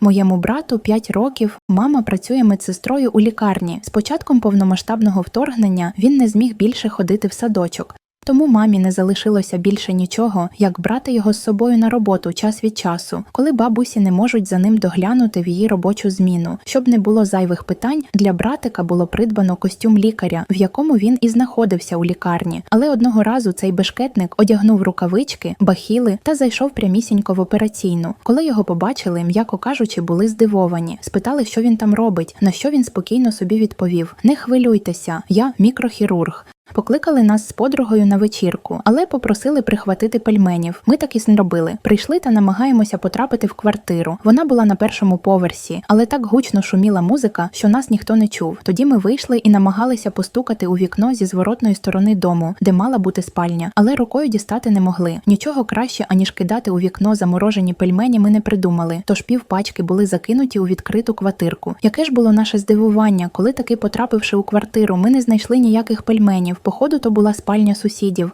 Моєму брату 5 років. Мама працює медсестрою у лікарні. З початком повномасштабного вторгнення він не зміг більше ходити в садочок. Тому мамі не залишилося більше нічого, як брати його з собою на роботу час від часу, коли бабусі не можуть за ним доглянути в її робочу зміну. Щоб не було зайвих питань, для братика було придбано костюм лікаря, в якому він і знаходився у лікарні. Але одного разу цей бешкетник одягнув рукавички, бахіли та зайшов прямісінько в операційну. Коли його побачили, м'яко кажучи, були здивовані. Спитали, що він там робить, на що він спокійно собі відповів: Не хвилюйтеся, я мікрохірург. Покликали нас з подругою на вечірку, але попросили прихватити пельменів. Ми так і зробили. Прийшли та намагаємося потрапити в квартиру. Вона була на першому поверсі, але так гучно шуміла музика, що нас ніхто не чув. Тоді ми вийшли і намагалися постукати у вікно зі зворотної сторони дому, де мала бути спальня, але рукою дістати не могли. Нічого краще, аніж кидати у вікно заморожені пельмені, ми не придумали. Тож пів пачки були закинуті у відкриту квартирку. Яке ж було наше здивування, коли таки потрапивши у квартиру, ми не знайшли ніяких пельменів. Походу, то була спальня сусідів.